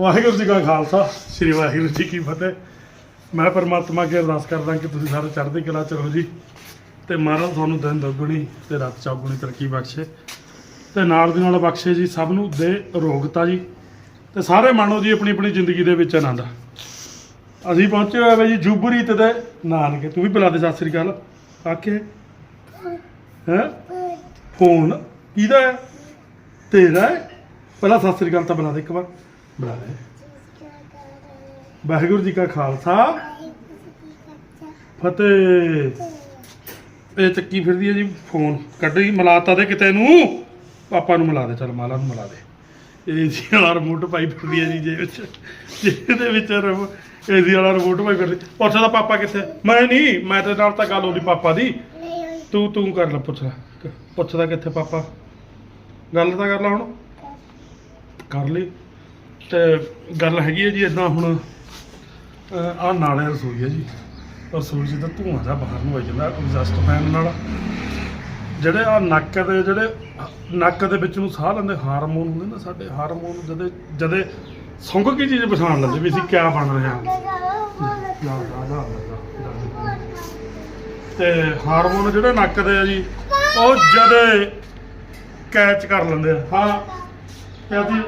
ਵਾਹਿਗੁਰੂ ਜੀ ਕਾ ਖਾਲਸਾ ਸ੍ਰੀ ਵਾਹਿਗੁਰੂ ਜੀ ਕੀ ਫਤਿਹ। ਮੈਂ ਪਰਮਾਤਮਾ ਅੱਗੇ ਅਰਦਾਸ ਕਰਦਾ ਕਿ ਤੁਸੀਂ ਸਾਰੇ ਚੜ੍ਹਦੀ ਕਲਾ ਚ ਰਹੋ ਜੀ। ਤੇ ਮਹਾਰਾਜ ਤੁਹਾਨੂੰ ਦਿਨ ਦੁੱਗਣੀ ਤੇ ਰਾਤ ਚੌਗੁਣੀ ਤਰੱਕੀ ਬਖਸ਼ੇ। ਤੇ ਨਾਲ ਦੀ ਨਾਲ ਬਖਸ਼ੇ ਜੀ ਸਭ ਨੂੰ ਦੇ ਰੋਗਤਾ ਜੀ। ਤੇ ਸਾਰੇ ਮਾਣੋ ਜੀ ਆਪਣੀ ਆਪਣੀ ਜ਼ਿੰਦਗੀ ਦੇ ਵਿੱਚ ਆਨੰਦ। ਅਸੀਂ ਪਹੁੰਚੇ ਹੋਏ ਬਈ ਜੀ ਜੁਬਰੀਤ ਦੇ ਨਾਨਕੇ। ਤੂੰ ਵੀ ਬੁਲਾ ਦੇ ਸਤਿ ਸ੍ਰੀ ਅਕਾਲ। ਆਕੇ ਹੈ? ਫੋਨ। ਕਿਹਦਾ ਹੈ? ਤੇਰਾ ਹੈ? ਪਹਿਲਾਂ ਸਤਿ ਸ੍ਰੀ ਅਕਾਲ ਤਾਂ ਬੁਲਾ ਦੇ ਇੱਕ ਵਾਰ। ਬੁਲਾ ਦੇ ਵਾਹਿਗੁਰੂ ਜੀ ਕਾ ਖਾਲਸਾ। ਫਤਿਹ। ਇਹ ਚੱਕੀ ਫਿਰਦੀ ਹੈ ਜੀ, ਫੋਨ ਕੱਢੀ ਮਿਲਾਤਾ ਦੇ ਕਿਤੇ ਨੂੰ। ਪਾਪਾ ਨੂੰ ਮਿਲਾ ਦੇ, ਚਲ ਮਾਲਾ ਨੂੰ ਮਿਲਾ ਦੇ। ਇਹ ਵਾਲਾ ਰਿਮੋਟ ਪਾਈ ਫਿਰਦੀ ਹੈ ਜੀ, ਜੇ ਵਿੱਚ ਜਿਹਦੇ ਵਿੱਚ ਰਿਮੋ- ਵਾਲਾ ਰਿਮੋਟ ਪਾਈ ਫਿਰਦੀ। ਪੁੱਛਦਾ ਪਾਪਾ ਕਿੱਥੇ? ਮੈਂ ਨਹੀਂ, ਮੈਂ ਤੇ ਨਾਲ ਤਾਂ ਗੱਲ ਹੋਣੀ ਪਾਪਾ ਦੀ। ਤੂੰ ਤੂੰ ਕਰ ਲੈ, ਪੁੱਛ ਲੈ। ਪੁੱਛਦਾ ਕਿੱਥੇ ਪਾਪਾ? ਗੱਲ ਤਾਂ ਕਰ ਲੈ ਹੁਣ। ਕਰ ਲਈ। ਤੇ ਗੱਲ ਹੈਗੀ ਹੈ ਜੀ ਇਦਾਂ ਹੁਣ ਆ ਨਾਲੇ ਰਸੋਈ ਹੈ ਜੀ। ਰਸੋਈ 'ਚ ਤਾਂ ਧੂਆਂ ਜਿਹਾ ਬਾਹਰ ਨੂੰ ਆਈ ਜਾਂਦਾ ਐਗਜ਼ਾਸਟ ਫੈਨ ਨਾਲ। ਜਿਹੜੇ ਆ ਨੱਕ ਦੇ ਜਿਹੜੇ, ਨੱਕ ਦੇ ਵਿੱਚ ਨੂੰ ਸਾਹ ਲੈਂਦੇ ਹਾਰਮੋਨ ਹੁੰਦੇ ਨਾ ਸਾਡੇ, ਹਾਰਮੋਨ ਜਦੇ ਜਦੇ ਸੁੰਘ ਕੇ ਚੀਜ਼ ਪਛਾਣ ਲੈਂਦੇ ਵੀ ਅਸੀਂ ਕਿਆ ਬਣ ਰਹੇ ਹਾਂ। ਲਾ ਤੇ ਹਾਰਮੋਨ ਜਿਹੜੇ ਨੱਕ ਦੇ ਆ ਜੀ, ਉਹ ਜਦੇ ਕੈਚ ਕਰ ਲੈਂਦੇ ਆ। ਹਾਂ ਕਿਆ ਜੀ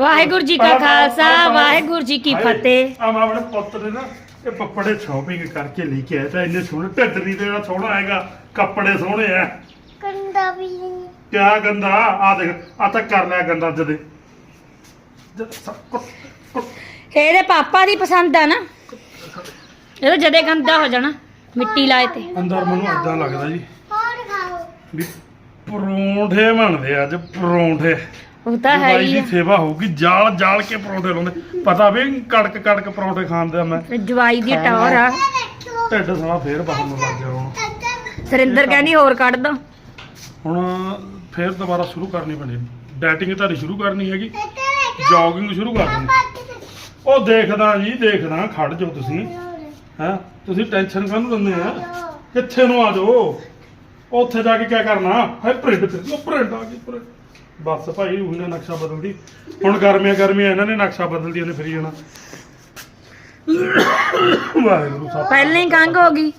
ਵਾਹਿਗੁਰੂ ਜੀ ਕਾ ਖਾਲਸਾ ਵਾਹਿਗੁਰੂ ਜੀ ਕੀ ਫਤਿਹ। ਆ ਮੈਂ ਆਪਣੇ ਪੁੱਤ ਦੇ ਨਾ ਇਹ ਕੱਪੜੇ ਸ਼ਾਪਿੰਗ ਕਰਕੇ ਲੈ ਕੇ ਆਇਆ ਤਾਂ ਇੰਨੇ ਸੋਹਣੇ ਢਿੱਡ ਨਹੀਂ ਤੇਰਾ ਸੋਹਣਾ ਆਏਗਾ ਕੱਪੜੇ ਸੋਹਣੇ ਆ। ਕੰਦਾ ਵੀ ਨਹੀਂ ਕਿਆ ਗੰਦਾ? ਆ ਦੇਖ ਆ ਤਾਂ ਕਰ ਲਿਆ ਗੰਦਾ ਜਦੇ। ਇਹਦੇ ਪਾਪਾ ਦੀ ਪਸੰਦ ਆ ਨਾ। ਇਹਦਾ ਜਦੇ ਗੰਦਾ ਹੋ ਜਾਣਾ ਮਿੱਟੀ ਲਾਏ ਤੇ। ਅੰਦਰ ਮੈਨੂੰ ਏਦਾਂ ਲੱਗਦਾ ਜੀ। ਹੋਰ ਖਾਓ। ਵੀ ਪਰੌਂਠੇ ਬਣਦੇ ਅੱਜ ਪਰੌਂਠੇ। ਉਹ ਤਾਂ ਹੈ ਬਾਈ ਹੀ ਦੀ ਆ। ਸੇਵਾ ਹੋਊਗੀ ਜਾਲ ਜਾਲ ਕੇ ਪਰੌਂਠੇ ਲਾਉਂਦੇ। ਪਤਾ ਵੀ ਕੜਕ ਕੜਕ ਪਰੌਂਠੇ ਖਾਂਦੇ ਆ ਮੈਂ। ਜਵਾਈ ਦੀ ਟੌਰ ਆ। ਢਿੱਡ ਸਾਲਾ ਫੇਰ ਬਾਹਰ ਨੂੰ ਲੱਗ ਗਿਆ ਹੁਣ ਸਰਿੰਦਰ ਕਹਿੰਦੀ ਹੋਰ ਕੱਢ ਦੋ। ਹੁਣ ਫੇਰ ਦੁਬਾਰਾ ਸ਼ੁਰੂ ਕਰਨੀ ਪੈਣੀ। ਡਾਈਟਿੰਗ ਤੁਹਾਡੀ ਸ਼ੁਰੂ ਕਰਨੀ ਹੈਗੀ। ਜੋਗਿੰਗ ਸ਼ੁਰੂ ਕਰ ਦੇਣੀ। ਉਹ ਦੇਖਦਾ ਜੀ ਦੇਖਦਾ ਖੜ ਜਾਓ ਤੁਸੀਂ। ਹੈ? ਤੁਸੀਂ ਟੈਨਸ਼ਨ ਕਾਹਨੂੰ ਲੈਂਦੇ ਆ? ਕਿੱਥੇ ਨੂੰ ਆ ਜਾਓ? ਉੱਥੇ ਜਾ ਕੇ ਕੀ ਕਰਨਾ? ਹੈ ਪ੍ਰਿੰਟ ਤੇ ਉਹ ਪ੍ਰਿੰਟ ਆ ਗਈ ਪ੍ਰਿੰਟ ਬਸ ਭਾਈ ਉਹਨੇ ਨਕਸ਼ਾ ਬਦਲਦੀ। ਹੁਣ ਗਰਮੀਆਂ ਗਰਮੀਆਂ ਇਹਨਾਂ ਨੇ ਨਕਸ਼ਾ ਬਦਲਦੀਆਂ ਨੇ ਫਿਰ ਜਾਣਾ। ਵਾਹਿਗੁਰੂ ਸਾਹਿਬ ਪਹਿਲਾਂ ਹੀ ਕੰਗ ਹੋ ਗਈ।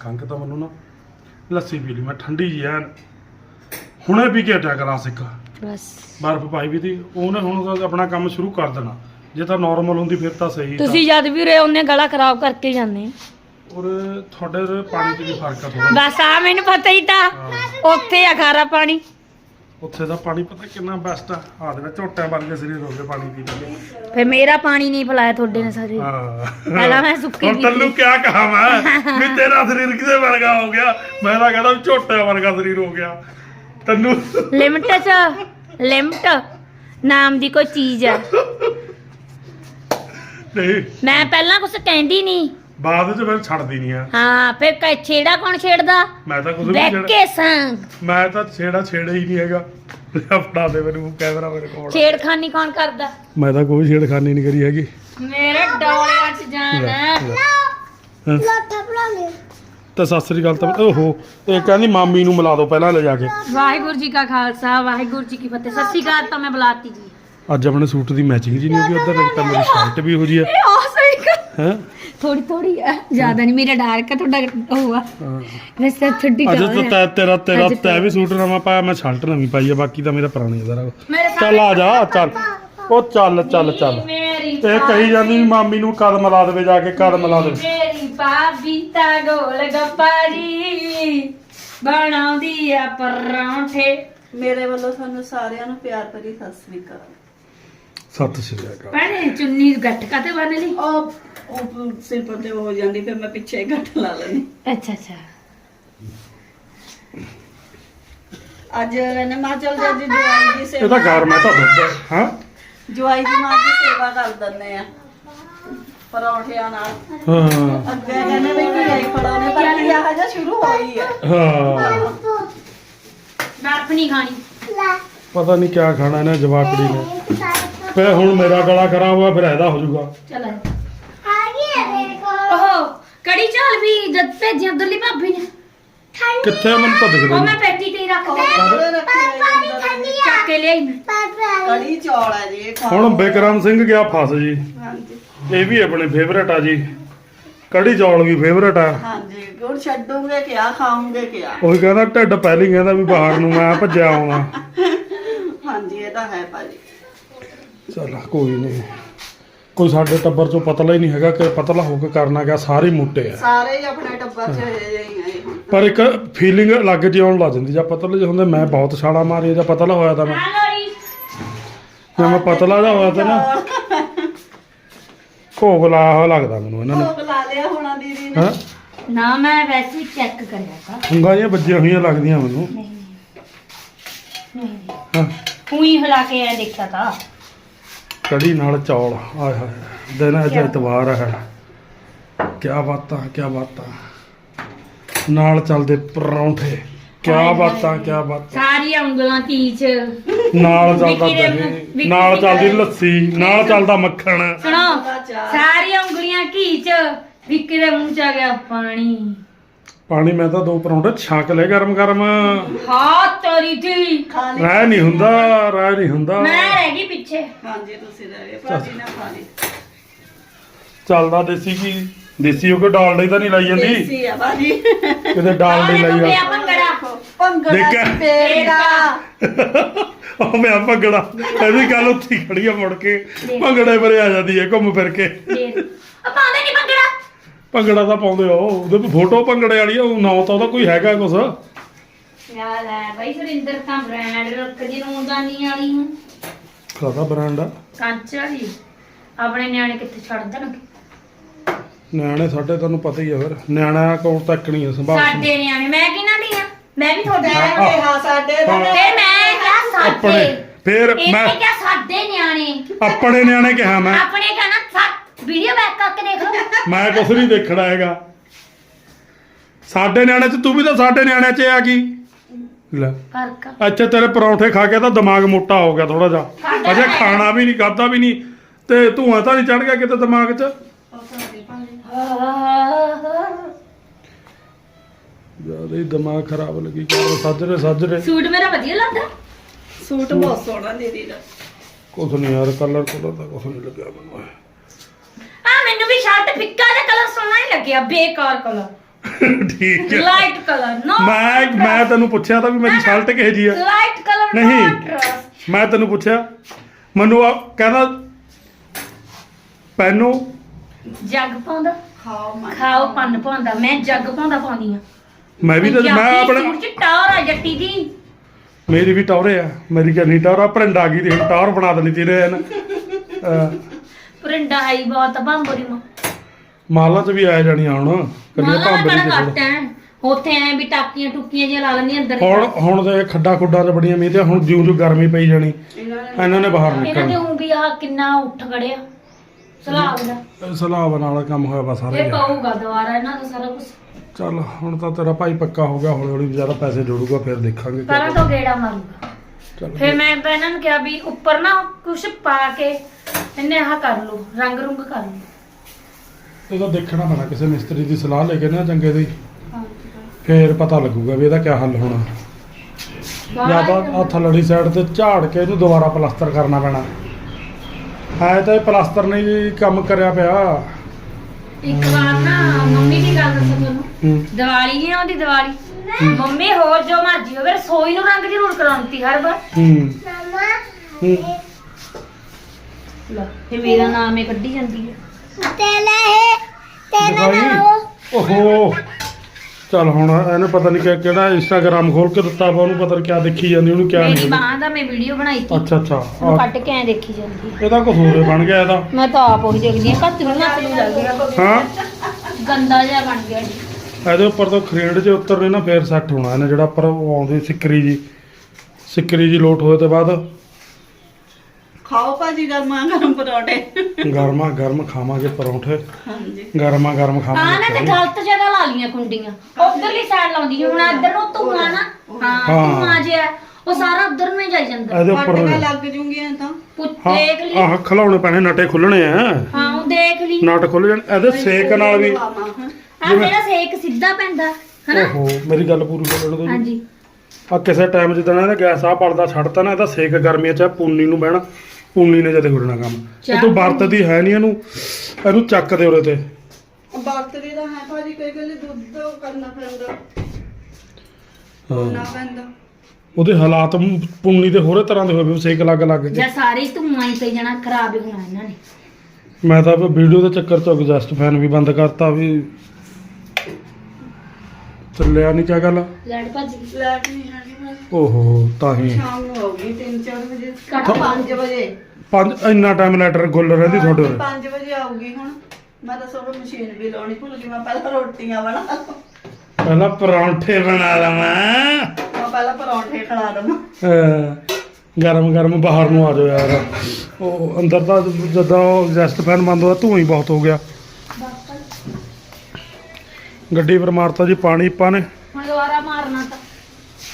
ਖੰਗ ਤਾਂ ਮੈਨੂੰ ਨਾ ਲੱਸੀ ਪੀ ਲਈ ਮੈਂ ਠੰਡੀ ਜੀ ਐਨ। ਹੁਣੇ ਪੀ ਕੇ ਹਟਿਆ ਕਰਾਂ ਸਿੱਕਾ। ਬਸ। ਬਰਫ਼ ਪਾਈ ਵੀ ਤੀ ਉਹਨੇ ਹੁਣ ਆਪਣਾ ਕੰਮ ਸ਼ੁਰੂ ਕਰ ਦੇਣਾ। ਜੇ ਤਾਂ ਨਾਰਮਲ ਹੁੰਦੀ ਫਿਰ ਤਾਂ ਸਹੀ ਤਾਂ। ਤੁਸੀਂ ਜਦ ਵੀ ਰਹੇ ਉਹਨੇ ਗਲਾ ਖਰਾਬ ਕਰਕੇ ਜਾਂਦੇ ਆ। ਔਰ ਤੁਹਾਡੇ ਪਾਣੀ 'ਚ ਵੀ ਫ਼ਰਕ ਆ ਥੋੜਾ ਬਸ ਆ ਮੈਨੂੰ ਪਤਾ ਹੀ ਤਾਂ। ਉੱਥੇ ਆ ਖਾਰਾ ਪਾਣੀ। ਉੱਥੇ ਦਾ ਪਾਣੀ ਪਤਾ ਕਿੰਨਾ ਬੈਸਟ ਆ। ਆ ਦੇ ਵਿੱਚ ਝੋਟਿਆਂ ਵਰਗੇ ਸਰੀਰ ਹੋ ਗਏ ਪਾਣੀ ਪੀ ਕੇ ਫੇ ਮੇਰਾ ਪਾਣੀ ਨਹੀਂ ਪਿਲਾਇਆ ਤੁਹਾਡੇ ਨੇ ਸਾਰੇ। ਹਾਂ। ਪਹਿਲਾਂ ਮੈਂ ਸੁੱਕੀ ਹੁਣ ਪੀਤੀ। ਤੈਨੂੰ ਕਿਆ ਕਹਾਂ ਮੈਂ? ਵੀ ਤੇਰਾ ਸਰੀਰ ਕਿਹਦੇ ਵਰਗਾ ਹੋ ਗਿਆ? ਮੈਂ ਤਾਂ ਕਹਿੰਦਾ ਵੀ ਝੋਟਿਆਂ ਵਰਗਾ ਸਰੀਰ ਹੋ ਗਿਆ। ਤੈਨੂੰ ਲਿਮਟ ਚ ਲਿਮਟ ਨਾਮ ਦੀ ਕੋਈ ਚੀਜ਼ ਆ। ਨਹੀਂ। ਮੈਂ ਪਹਿਲਾਂ ਕੁਝ ਕਹਿੰਦੀ ਨਹੀਂ। ਬਾਅਦ ਵਿੱਚ ਫਿਰ ਛੱਡਦੀ ਨਹੀਂ ਆ। ਹਾਂ ਫਿਰ ਕਹ ਛੇੜਾ ਕੌਣ ਛੇੜਦਾ? ਮੈਂ ਤਾਂ ਕੁਝ ਵੀ ਨਹੀਂ ਛੇੜਿਆ। ਬੈਕੇ ਸੰਗ। ਮੈਂ ਤਾਂ ਛੇੜਾ ਛੇੜਿਆ ਹੀ ਨਹੀਂ ਹੈਗਾ। ਲਿਆ ਫੜਾ ਦੇ ਮੈਨੂੰ ਕੈਮਰਾ ਮੇਰੇ ਕੋਲ ਛੇੜਖਾਨੀ ਕੌਣ ਕਰਦਾ? ਮੈਂ ਤਾਂ ਕੋਈ ਛੇੜਖਾਨੀ ਨਹੀਂ ਕਰੀ ਹੈਗੀ। ਮੇਰੇ ਡੋਲਿਆਂ 'ਚ ਜਾਨ। ਹੈ ਹਾਂ। ਲਾਟਾ ਤਾਂ ਸਤਿ ਸ੍ਰੀ ਅਕਾਲ ਤਾਂ ਓਹੋ ਇਹ ਕਹਿੰਦੀ ਮਾਮੀ ਨੂੰ ਮਿਲਾ ਦਿਓ ਪਹਿਲਾਂ ਲੈ ਜਾ ਕੇ। ਵਾਹਿਗੁਰੂ ਜੀ ਕਾ ਖਾਲਸਾ ਵਾਹਿਗੁਰੂ ਜੀ ਕੀ ਫਤਿਹ। ਸਤਿ ਸ਼੍ਰੀ ਅਕਾਲ ਤਾਂ ਮੈਂ ਬੁਲਾਤੀ ਜੀ। ਅੱਜ ਆਪਣੇ ਸੂਟ ਦੀ ਮੈਚਿੰਗ ਜੀ ਨਹੀਂ ਹੋਈ ਉਧਰ ਤਾਂ ਮੇਰੀ ਸ਼ਰਟ ਵੀ ਹੋ ਜੀ ਆ। ਇਹ ਉਹ ਸਹੀ ਹੈ? ਥੋੜੀ ਥੋੜੀ ਆ। ਜ਼ਿਆਦਾ ਨਹੀਂ ਮੇਰਾ ਡਾਰਕ ਹੈ ਤੁਹਾਡਾ ਉਹ ਆ। ਵੈਸੇ ਥੋੜੀ ਅੱਜ ਤਾਂ ਤੈ- ਤੇਰਾ ਤੇਰਾ ਤੈ ਵੀ ਸੂਟ ਨਵਾਂ ਪਾਇਆ ਮੈਂ ਸ਼ਰਟ ਨਵੀਂ ਪਾਈ ਆ ਬਾਕੀ ਤਾਂ ਮੇਰਾ ਪੁਰਾਣਾ ਹੀ ਆ ਸਾਰਾ ਕੁਛ। ਮੇਰੇ ਚੱਲ ਆ ਜਾ ਚੱਲ। ਉਹ ਚੱਲ ਚੱਲ ਚੱਲ। ਮੇਰੀ ਇਹ ਕਹੀ ਜਾਂਦੀ ਵੀ ਮਾਮੀ ਨੂੰ ਕਦਮ ਲਾ ਦੇਵੇ ਜਾ ਕੇ ਕਦਮ ਲਾ ਦੇਵੇ। ਮੇਰੀ ਭਾਬੀ ਤਾਂ ਗੋਲ ਗੱਪਾ ਜੀ ਬਣਾਉਂਦੀ ਆ ਪਰੌਂਠੇ। ਮੇਰੇ ਵੱਲੋਂ ਤੁਹਾਨੂੰ ਸਾਰਿਆਂ ਨੂੰ ਪਿਆਰ ਭਰੀ ਸਤਿ ਸ੍ਰੀ ਅਕਾਲ। ਸਤਿ ਸ੍ਰੀ ਅਕਾਲ ਭੈਣੇ ਚੁੰਨੀ ਗੱਠ ਕਾਤੇ ਬੰਨ ਲਈ? ਉਹ ਉਹ ਸਿਰ ਪਰ ਤੇ ਹੋ ਜਾਂਦੀ ਫਿਰ ਮੈਂ ਪਿੱਛੇ ਘੱਟ ਲਾ ਲੈਣੀ ਅੱਛਾ ਅੱਛਾ। ਅੱਜ ਇਹਨੇ ਮਾਂ ਚੱਲ ਜਾ ਜੀ ਜਵਾਈ ਦੀ ਇਹ ਸੇਵਾ ਤਾਂ ਘਰ ਮੈਂ ਤਾਂ ਦੁੱਧ ਹਾਂ। ਜਵਾਈ ਦੀ ਮਾਂ ਦੀ ਸੇਵਾ ਕਰ ਦਿੰਦੇ ਆ ਪਰੌਂਠਿਆਂ ਨਾਲ। ਹਾਂ। ਅੱਗੇ ਕਹਿੰਦੇ ਵੀ ਆਈ ਫੜਾਉਣੇ ਪਰ ਕੀ ਆਹ ਜਿਹਾ ਸ਼ੁਰੂ ਹੋਈ ਆ। ਹਾਂ। ਬਰਫ ਨਹੀਂ ਖਾਣੀ। ਲਾ ਪਤਾ ਨਹੀਂ ਕਿਆ ਖਾਣਾ ਇਹਨੇ ਜਵਾਕੜੀ ਨੇ। ਫੇ ਹੁਣ ਮੇਰਾ ਗਲਾ ਖਰਾਬ ਹੋਇਆ ਫਿਰ ਇਹਦਾ ਹੋ ਜਾਊਗਾ। ਚਲ ਆ। ਗਈ ਹੈ ਮੇਰੇ ਕੋਲ। ਓਹ ਕੜੀ ਚਾਲ ਵੀ ਜਦ ਭੇਜੀ ਉਧਰਲੀ ਭਾਬੀ ਨੇ। ਕਿੱਥੇ ਆ? ਮੈਨੂੰ ਤਾਂ ਦਿਖਦਾ ਉਹ ਮੈਂ ਨਹੀਂ ਪੇਟੀ ਤੇ ਹੀ ਰੱਖ ਦੇ ਉਹਦੇ ਰੱਖੀ ਹੋਈ ਅੰਦਰ ਚੱਕ ਕੇ ਲਿਆਈ ਮੈਂ। ਪਾਪਾ ਕੜੀ ਚੌਲ ਹੈ ਜੀ ਇਹ ਖਾਓ। ਹੁਣ ਬਿਕਰਮ ਸਿੰਘ ਗਿਆ ਫਸ ਜੀ। ਹਾਂਜੀ। ਇਹ ਵੀ ਆਪਣੇ ਫੇਵਰੇਟ ਆ ਜੀ। ਕੜੀ ਚੌਲ ਵੀ ਫੇਵਰੇਟ ਆ। ਹਾਂਜੀ ਹੁਣ ਛੱਡੂਗੇ ਕਿਆ ਖਾਉਂਗੇ ਕਿਆ। ਉਹੀ ਕਹਿੰਦਾ ਢਿੱਡ ਪਹਿਲੀ ਕਹਿੰਦਾ ਵੀ ਬਾਹਰ ਨੂੰ ਮੈਂ ਭੱਜਿਆ ਆਉਣਾ। ਹਾਂਜੀ ਇਹ ਤਾਂ ਹੈ ਭਾਜੀ। ਚੱਲ ਕੋਈ ਨਹੀਂ ਕੋਈ ਸਾਡੇ ਟੱਬਰ ਚੋਂ ਪਤਲਾ ਹੀ ਨਹੀਂ ਹੈਗਾ ਕਿ ਪਤਲਾ ਹੋ ਕੇ ਕਰਨਾ ਗਿਆ ਸਾਰੇ ਹੀ ਮੋਟੇ ਆ। ਸਾਰੇ ਹੀ ਆਪਣੇ ਟੱਬਰ ਚ ਜਿਹੇ ਹੀ ਆ ਇਹ। ਹੁਣ ਪਰ ਇੱਕ ਫੀਲਿੰਗ ਅਲੱਗ ਜਿਹੀ ਆਉਣ ਲੱਗ ਜਾਂਦੀ ਜਾਂ ਪਤਲੇ ਜਿਹੇ ਹੁੰਦੇ ਮੈਂ ਬਹੁਤ ਛਾਲਾ ਮਾਰੀ ਜਾਂ ਪਤਲਾ ਹੋਇਆ ਤਾਂ ਮੈਂ। ਜੇ। ਮੈਂ ਪਤਲਾ ਜਿਹਾ ਹੋਇਆ ਤਾਂ ਨਾ। ਭੋਗ ਲਾਇਆ ਹੋਇਆ ਲੱਗਦਾ ਮੈਨੂੰ ਇਹਨਾਂ ਨੇ। ਭੋਗ ਲਾ ਲਿਆ ਹੋਣਾ ਦੀਦੀ ਨੇ। ਹਾਂ? ਨਾ ਮੈਂ ਵੈਸੇ ਹੀ ਚੈੱਕ ਕਰਿਆ ਤਾ। ਉਂਗਾਂ ਜਿਹੀਆਂ ਵੱਜੀਆਂ ਹੋਈਆਂ ਲੱਗਦੀਆਂ ਮੈਨੂੰ। ਨਹੀਂ ਨਹੀਂ। ਹਾਂ? ਉਹੀ ਹਿਲਾ ਕੇ ਐ ਦੇਖਿਆ ਤਾ। ਕੜੀ ਨਾਲ ਚੌਲ। ਆਏ ਹਾਏ ਦਿਨ ਅੱਜ ਇਤਵਾਰ ਹੈ। ਕੀ ਬਾਤਾਂ ਕੀ ਬਾਤਾਂ। ਨਾਲ ਚੱਲਦੇ ਪਰੌਂਠੇ। ਕੀ ਬਾਤਾਂ ਕੀ ਬਾਤਾਂ। ਸਾਰੀਆਂ ਉਂਗਲਾਂ ਤੀਚ ਨਾਲ ਚੱਲਦਾ ਵਿੱਕੀ ਦੇ ਦਹੀਂ ਵਿੱਕੀ ਨਾਲ ਦੀ ਚੱਲਦੀ। ਲੱਸੀ ਨਾਲ ਚੱਲਦਾ ਮੱਖਣ। ਸੁਣੋ। ਸਾਰੀਆਂ ਉਂਗਲੀਆਂ ਘੀ ਚ। ਵਿੱਕੀ ਦੇ ਮੂੰਹ ਚ ਆ ਗਿਆ ਪਾਣੀ। ਪਾਣੀ ਮੈਂ ਤਾਂ ਦੋ ਪਰੌਂਠੇ ਛਾਂਕ ਲੈ ਗਰਮ ਗਰਮ। ਹਾਂ ਤੋਰੀ ਦੀ ਖਾ ਲਈ ਰਹਿ ਨਹੀਂ ਹੁੰਦਾ ਰਹਿ ਨਹੀਂ ਹੁੰਦਾ। ਮੈਂ ਰਹਿ ਗਈ ਪਿੱਛੇ। ਹਾਂਜੀ ਤੁਸੀਂ ਰਹਿ ਗਏ ਭਾਜੀ ਨੇ ਖਾ ਲਈ। ਚੱਲਦਾ ਦੇਸੀ ਕੀ? ਦੇਸੀ ਹੋ ਕੇ ਡਾਲਡੇ ਤਾਂ ਨਹੀਂ ਲਾਈ ਜਾਂਦੀ? ਦੇਸੀ ਆ ਭਾਜੀ। ਕਿਤੇ ਡਾਲਡੇ ਲਾਈ ਆ ਭੰਗੜਾ ਭੰਗੜਾ ਦੇਖਿਆ? ਪੇੜਾ। ਉਹ ਮੈਂ ਭੰਗੜਾ ਇਹਦੀ ਗੱਲ ਉੱਥੀ ਖੜੀ ਆ ਮੁੜ ਕੇ। ਭੰਗੜੇ ਪਰੇ ਆ ਜਾਂਦੀ ਹੈ ਘੁੰਮ ਫਿਰ ਕੇ। ਦੇਖ। ਆ ਪਾਉਂਦੇ ਨਹੀਂ ਭੰਗੜਾ। ਭੰਗੜਾ ਤਾਂ ਪਾਉਂਦੇ ਹੋ। ਉਹਦੇ ਫੋਟੋ ਭੰਗੜੇ ਵਾਲੀ ਆ ਉਹ ਨਾਂ ਤਾਂ ਉਹਦਾ ਕੋਈ ਹੈਗਾ ਕੁਛ। ਯਾਰ ਲੈ ਬਈ ਸੁਰਿੰਦਰ ਤਾਂ ਬ੍ਰਾਂਡ ਰੱਖਦੀ ਰੂੰਦਾਨੀ ਵਾਲੀ ਨੂੰ। ਕਾਹਦਾ ਬ੍ਰਾਂਡ ਆ? ਕੰਚ ਵਾਲੀ। ਆਪਣੇ ਨਿਆਣੇ ਕਿੱਥੇ ਛੱਡ ਦੇਣਗੇ? ਨਿਆਣੇ ਸਾਡੇ ਤੁਹਾਨੂੰ ਪਤਾ ਹੀ ਆ ਫਿਰ। ਨਿਆਣਾ ਕੋਲ ਤੱਕ ਨਹੀਂ ਆ ਸੰਭਾਲ ਸਾਡੇ ਨਿਆਣੇ ਮੈਂ ਕਿਹਨਾਂ ਦੀ ਆ? ਮੈਂ ਵੀ ਤੁਹਾਡੀ ਮੈਂ ਕਿਹਾ ਸਾਡੇ ਦਾ ਹਾਂ। ਤੇ ਮੈਂ ਕਿਹਾ ਸਾਡੇ। ਆਪਣੇ ਫਿਰ ਇਹਨੇ ਮੈਂ ਕਿਹਾ ਸਾਡੇ ਨਿਆਣੇ। ਆਪਣੇ ਨਿਆਣੇ ਕਿਹਾ ਮੈਂ। ਆਪਣੇ ਕਹਿਣਾ ਸਾ ਵੀਡੀਓ ਬੈਕ ਕਰਕੇ ਦੇਖ ਲਓ। ਮੈਂ ਕੁਛ ਨਹੀਂ ਦੇਖਣਾ ਹੈਗਾ। ਸਾਡੇ ਨਿਆਣੇ ਚ ਤੂੰ ਵੀ ਤਾਂ ਸਾਡੇ ਨਿਆਣੇ ਚ ਆ ਗਈ। ਲੈ। ਫ਼ਰਕ ਅੱਛਾ ਤੇਰੇ ਪਰੌਂਠੇ ਖਾ ਕੇ ਤਾਂ ਦਿਮਾਗ ਮੋਟਾ ਹੋ ਗਿਆ ਥੋੜਾ ਜਿਹਾ। ਹੈ। ਖਾਣਾ ਵੀ ਨਹੀਂ ਖਾਦਾ ਵੀ ਨਹੀਂ ਤੇ ਧੂਆਂ ਤਾਂ ਨਹੀਂ ਚੜ ਗਿਆ ਕਿਤੇ ਦਿਮਾਗ 'ਚ? ਜ਼ਿਆਦਾ ਹੀ ਦਿਮਾਗ ਖਰਾਬ ਲੱਗੀ ਸਾਜਰੇ ਸਾਜਰੇ। ਸੂਟ ਮੇਰਾ ਵਧੀਆ ਲੱਗਦਾ? ਸੂਟ ਬਹੁਤ ਸੋਹਣਾ ਦੀਦੀ ਦਾ। ਕੁਛ ਨਹੀਂ ਯਾਰ ਕਲਰ ਕਲਰ ਦਾ ਕੁਛ ਨਹੀਂ ਲੱਗਿਆ ਮੈਨੂੰ ਸ਼ਰਟ ਫਿੱਕਾ ਜਿਹਾ ਕਲਰ ਸੋਹਣਾ ਹੀ ਲੱਗਿਆ ਬੇਕਾਰ ਕਲਰ ਠੀਕ ਹੈ। ਲਾਈਟ ਕਲਰ ਨੋ ਮੈਂ ਮੈਂ ਤੈਨੂੰ ਪੁੱਛਿਆ ਤਾਂ ਵੀ ਮੇਰੀ ਸ਼ਰਟ ਕਿਹੋ ਜੀ ਆ? ਲਾਈਟ ਕਲਰ ਨਹੀਂ। ਮੈਂ ਤੈਨੂੰ ਪੁੱਛਿਆ ਮੈਨੂੰ ਆ ਕਹਿੰਦਾ ਪੈਨੋ। ਜੱਗ ਪਾਉਂਦਾ? ਖਾਓ ਮਨ ਖਾਓ ਪੰਨ ਪਾਉਂਦਾ ਮੈਂ ਜੱਗ ਪਾਉਂਦਾ ਪਾਉਂਦੀ ਆ ਮੈਂ ਵੀ ਤਾਂ ਮੈਂ ਆਪਣੇ ਟੌਰ ਆ ਜੱਟੀ ਦੀ। ਮੇਰੀ ਵੀ ਟੌਰੇ ਆ ਮੇਰੀ ਕਿੰਨੀ ਟੌਰ ਆ ਭਰਿੰਡ ਆ ਗਈ ਤੇ ਹੁਣ ਟੌਰ ਬਣਾ ਦੇਣੀ ਤੇਰੇ ਹਨ ਪਰਿੰਡਾ ਆਈ ਬਹੁਤ ਬੰਬਰੀ ਮਾ। ਮਾਲਾਂ 'ਚ ਵੀ ਆ ਜਾਣੀਆਂ ਹੁਣ ਕਦੀਆਂ ਮਾਲਾ ਭਾਂਬਰੀ ਬੜਾ ਚ ਘੱਟ ਹੈ। ਉੱਥੇ ਐ ਵੀ ਟਾਕੀਆਂ ਟੁਕੀਆਂ ਜਿਹੀਆਂ ਲਾ ਲੈਂਦੀਆਂ ਅੰਦਰ ਹੁਣ ਹੁਣ ਤੇ ਖੱਡਾ ਖੁੱਡਾ 'ਚ ਬੜੀਆਂ ਮੀਂਹ ਤੇ ਹੁਣ ਜਿਉਂ ਜਿਉਂ ਗਰਮੀ ਪਈ ਜਾਣੀ। ਇਹਨਾਂ ਨੇ ਬਾਹਰ ਇਹਨਾਂ ਦੇ ਨਿਕਲਣਾ ਹੁਣ ਵੀ ਆ ਕਿੰਨਾ ਉੱਠ ਖੜਿਆ। ਸਲਾਬ ਦਾ। ਸਲਾਬ ਨਾਲ ਕੰਮ ਹੋਇਆ ਵਾ ਸਾਰਾ ਇਹ। ਪਾਊਗਾ ਦੁਬਾਰਾ ਇਹਨਾਂ ਦਾ ਸਾਰਾ ਕੁਝ ਚੱਲ ਹੁਣ ਤਾਂ ਤੇਰਾ ਭਾਈ ਪੱਕਾ ਹੋ ਗਿਆ ਹੌਲੀ ਹੌਲੀ ਵਿਚਾਰਾ ਪੈਸੇ ਜੋੜੂਗਾ ਫਿਰ ਦੇਖਾਂਗੇ ਪਹਿਲਾਂ ਤਾਂ ਗੇੜਾ ਮਾਰੂਗਾ। ਚੱਲ ਫਿਰ ਮੈਂ ਤਾਂ ਇਹਨਾਂ ਨੂੰ ਕਿਹਾ ਵੀ ਉੱਪਰ ਨਾ ਕੁਝ ਪਾ ਕੇ ਇਹਨੇ ਆਹ ਕਰ ਲਓ ਰੰਗ ਰੁੰਗ ਕਰ ਲਓ। ਇਹ ਤਾਂ ਦੇਖਣਾ ਪੈਣਾ ਕਿਸੇ ਮਿਸਤਰੀ ਦੀ ਸਲਾਹ ਲੈ ਕੇ ਨਾ ਚੰਗੇ ਦੀ। ਫਿਰ ਪਤਾ ਲੱਗੂਗਾ ਵੀ ਇਹਦਾ ਕੀ ਹੱਲ ਹੋਣਾ। ਜਾਂ ਤਾਂ ਆ ਥੱਲੜੀ ਸਾਈਡ ਤੇ ਝਾੜ ਕੇ ਇਹਨੂੰ ਦੁਬਾਰਾ ਪਲਾਸਟਰ ਕਰਨਾ ਪੈਣਾ। ਹੈ ਤਾਂ ਇਹ ਪਲਾਸਟਰ ਨੇ ਹੀ ਕੰਮ ਕਰਿਆ ਪਿਆ। ਇੱਕ ਵਾਰ ਨਾ ਮੰਮੀ ਦੀ ਗੱਲ ਦੱਸਾਂ ਤੁਹਾਨੂੰ। ਹੂੰ। ਦੀਵਾਲੀ ਨਹੀਂ ਆਉਂਦੀ ਦੀਵਾਲੀ। ਮੰਮੀ ਹੋਰ ਜੋ ਮਰਜ਼ੀ ਹੋਵੇ ਰਸੋਈ ਨੂੰ ਰੰਗ ਜ਼ਰੂਰ ਕਰਾਉਂਦੀ ਹਰ ਵਾਰ। ਹੂੰ। ਮਮਾ ਹੂੰ। ਲੈ ਫਿਰ ਮੇਰਾ ਨਾਮ ਹੀ ਕੱਢੀ ਜਾਂਦੀ ਹੈ। ਤੇਲਾ ਹੈ ਤੇਲਾ ਦਿਖਾਈ? ਨਾ ਓਹੋ। ਚੱਲ ਹੁਣ ਇਹਨੇ ਪਤਾ ਨਹੀਂ ਕਿ ਕਿਹੜਾ ਇੰਸਟਾਗ੍ਰਾਮ ਖੋਲ ਕੇ ਦਿੱਤਾ ਵਾ ਉਹਨੂੰ ਪਤਾ ਨਹੀਂ ਕਿਆ ਦੇਖੀ ਜਾਂਦੀ ਉਹਨੂੰ ਕਿਆ ਮੇਰੀ ਨਹੀਂ ਬਾਂਹ ਦਾ ਮੈਂ ਵੀਡੀਓ ਬਣਾਈ ਸੀ। ਅੱਛਾ ਅੱਛਾ। ਉਹਨੂੰ ਆ, ਕੱਟ ਕੇ ਐ ਦੇਖੀ ਜਾਂਦੀ। ਇਹਦਾ ਕਸੂਰ ਹੀ ਬਣ ਗਿਆ ਇਹਦਾ। ਮੈਂ ਤਾਂ ਆਪ ਉਹੀ ਦੇਖਦੀ ਹਾਂ ਕੱਤ ਨੂੰ ਨੱਕ ਨੂੰ ਲੱਗ ਗਿਆ। ਹਾਂ? ਗੰਦਾ ਜਿਹਾ ਬਣ ਗਿਆ ਜੀ। ਇਹਦੇ ਉੱਪਰ ਤੋਂ ਖਰੇੜ ਜੇ ਉਤਰਨੇ ਨਾ ਫੇਰ ਸੈੱਟ ਹੋਣਾ ਇਹਨੇ ਜਿਹੜਾ ਉੱਪਰ ਉਹ ਆਉਂਦੀ ਸਿੱਕਰੀ ਜੀ। ਸਿੱਕਰੀ ਜੀ ਲੋਟ ਹੋਏ ਤੋਂ ਬਾਅਦ ਖਾਓ ਭਾਜੀ ਗਰਮਾ ਗਰਮ ਪਰੌਂਠੇ। ਗਰਮਾ ਗਰਮ ਖਾਵਾਂਗੇ ਪਰੌਂਠੇ। ਹਾਂਜੀ। ਗਰਮਾ ਗਰਮ ਹਾਂ ਨਾ ਤੇ ਖਾਵਾਂਗੇ ਗਲਤ ਜਗ੍ਹਾ ਲਾ ਲੀਆਂ ਕੁੰਡੀਆਂ। ਉਧਰਲੀ ਸਾਈਡ ਲਾਉਂਦੀ ਹੁਣ ਇੱਧਰ ਨੂੰ ਧੂਆਂ ਨਾ ਹਾਂ ਹਾਂ। ਧੂਆਂ ਜਿਹਾ। ਉਹ ਸਾਰਾ ਉਧਰ ਨੂੰ ਹੀ ਜਾਈ ਜਾਂਦਾ। ਇਹਦੇ ਉੱਪਰ ਲੱਗ ਜੂਗੀਆਂ ਤਾਂ। ਪੁੱਤ ਹਾਂ ਦੇਖ ਲਈ। ਆਹ ਖਲਾਉਣੇ ਪੈਣੇ ਨਟੇ ਖੁੱਲਣੇ ਆ। ਹਾਂ ਉਹ ਦੇਖ ਲਈ। ਨਟ ਖੁੱਲ ਜਾਣ। ਇਹਦੇ ਸੇਕ ਨਾਲ ਵੀ। ਆ ਮੇਰਾ ਸੇਕ ਸਿੱਧਾ ਪੈਂਦਾ ਹਨਾ? ਓਹੋ ਮੇਰੀ ਗੱਲ ਪੂਰੀ ਦਿਓ ਜੀ। ਹਾਂਜੀ। ਆ ਕਿਸੇ ਟਾਈਮ ਜਿੱਦਣ ਇਹਦਾ ਗੈਸ ਆ ਬਲਦਾ ਛੱਡਤਾ ਨਾ ਇਹਦਾ ਸੇਕ ਗਰਮੀਆਂ ਚ ਪੂਨੀ ਨੂੰ ਬਹਿਣਾ। ਪੂਨੀ ਨੇ ਜਦੇ ਗੁਰਨਾ ਕੰਮ। ਇਹ ਤੂੰ ਵਰਤਦੀ ਹੈ ਨਹੀਂ ਇਹਨੂੰ ਇਹਨੂੰ ਚੱਕ ਦੇ ਉਰੇ ਤੇ। ਬਾਕਰੀ ਦਾ ਹੈ ਭਾਜੀ ਕਈ ਗੱਲ ਦੁੱਧ ਕਰਨਾ ਪੈਂਦਾ। ਨਾ ਹਾਂ। ਪੈਂਦਾ। ਉਹਦੇ ਹਾਲਾਤ ਪੂਨੀ ਦੇ ਹੋਰੇ ਤਰ੍ਹਾਂ ਦੇ ਹੋਏ ਵੇ ਸੇਕ ਲੱਗ ਲੱਗ ਕੇ ਜਾਂ ਸਾਰੇ ਧੂਆਂ ਹੀ ਪਈ ਜਾਣਾ ਖਰਾਬ ਹੀ ਹੋਣਾ ਇਹਨਾਂ ਨੇ। ਮੈਂ ਤਾਂ ਵੀਡੀਓ ਦੇ ਚੱਕਰ ਚ ਐਗਜ਼ਾਸਟ ਫੈਨ ਵੀ ਬੰਦ ਕਰਤਾ ਵੀ ਚੱਲਿਆ ਨਹੀਂ ਕਿਆ ਗੱਲ? ਲੈਟ ਭੱਜ ਗਈ। ਲੈਟ ਨਹੀਂ ਹੈਗੀ ਭਾਜੀ ਓਹੋ ਤਾਂ ਹੀ। ਸ਼ਾਮ ਨੂੰ ਆਉਗੀ 3-4 ਵਜੇ। ਘੱਟ 5 ਵਜੇ। ਪੰਜ ਇੰਨਾ ਟਾਈਮ ਲੈਟਰ ਗੁੱਲ ਰਹਿੰਦੀ ਤੁਹਾਡੇ ਉਰੇ 5 ਵਜੇ ਆਉਗੀ ਹੁਣ। ਮੈਂ ਤਾਂ ਸਭ ਮਸ਼ੀਨ ਵੀ ਲਾਉਣੀ ਭੁੱਲ ਗਈ ਮੈਂ ਪਹਿਲਾਂ ਰੋਟੀਆਂ ਬਣਾ ਲਵਾਂ। ਪਹਿਲਾਂ ਪਰੌਂਠੇ ਬਣਾ ਲਵਾਂ। ਮੈਂ ਪਹਿਲਾਂ ਪਰੌਂਠੇ ਖਿਲਾ ਦਵਾਂ ਅਹ ਗਰਮ ਗਰਮ ਬਾਹਰ ਨੂੰ ਆ ਜਾਓ ਯਾਰ। ਉਹ ਅੰਦਰ ਤਾਂ ਜਦੋਂ ਐਗਜ਼ਾਸਟ ਫੈਨ ਬੰਦ ਹੋਇਆ ਹੀ ਬਹੁਤ ਹੋ ਗਿਆ। ਗੱਡੀ ਪਰ ਮਾਰਤਾ ਜੀ ਪਾਣੀ ਆਪਾਂ ਨੇ। ਹੁਣ ਦੁਬਾਰਾ ਮਾਰਨਾ ਤਾਂ।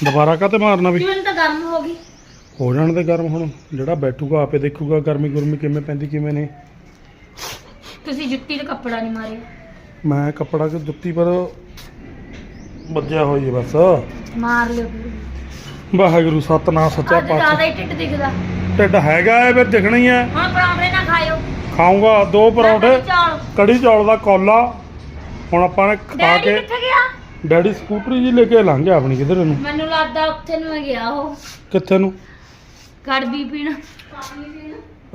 ਦੁਬਾਰਾ ਕਾਤੇ ਮਾਰਨਾ ਵੀ? ਕਿਉਂ ਤਾਂ ਗਰਮ ਹੋ ਗਈ? ਹੋ ਜਾਣ ਦੇ ਗਰਮ ਹੁਣ ਜਿਹੜਾ ਬੈਠੂਗਾ ਆਪੇ ਦੇਖੂਗਾ ਗਰਮੀ ਗੁਰਮੀ ਕਿਵੇਂ ਪੈਂਦੀ ਕਿਵੇਂ ਨਹੀਂ। ਤੁਸੀਂ ਜੁੱਤੀ ਤੇ ਕੱਪੜਾ ਨਹੀਂ ਮਾਰਿਆ। ਮੈਂ ਕੱਪੜਾ ਕਿ ਜੁੱਤੀ ਪਰ ਵੱਜਿਆ ਹੋਈ ਹੈ ਬਸ। ਮਾਰ ਲਿਓ। ਫਿਰ ਵਾਹਿਗੁਰੂ ਸਤਨਾਮ ਸੱਚਾ ਅੱਜ ਜ਼ਿਆਦਾ ਪਾਤਸ਼ਾਹ। ਹੀ ਢਿੱਡ ਦਿਖਦਾ। ਢਿੱਡ ਹੈਗਾ ਇਹ ਫਿਰ ਦਿਖਣਾ ਹੀ ਹੈ ਹੁਣ ਪਰੌਂਠੇ ਨਾ ਖਾਇਓ। ਖਾਊਂਗਾ ਦੋ ਪਰੌਂਠੇ। ਚੌਲ। ਕੜੀ ਚੌਲ ਦਾ ਕੋਲਾ। ਹੁਣ ਆਪਾਂ ਨੇ ਖਾ ਡੈਡੀ ਕੇ ਕਿੱਥੇ ਗਿਆ? ਡੈਡੀ ਸਕੂਟਰੀ ਜੀ ਲੈ ਕੇ ਲੰਘ ਗਿਆ ਆਪਣੀ ਕਿਧਰ ਨੂੰ? ਮੈਨੂੰ ਲੱਗਦਾ ਉੱਥੇ ਨੂੰ ਗਿਆ ਉਹ। ਕਿੱਥੇ ਨੂੰ? ਗੜਬੀ ਪੀਣ।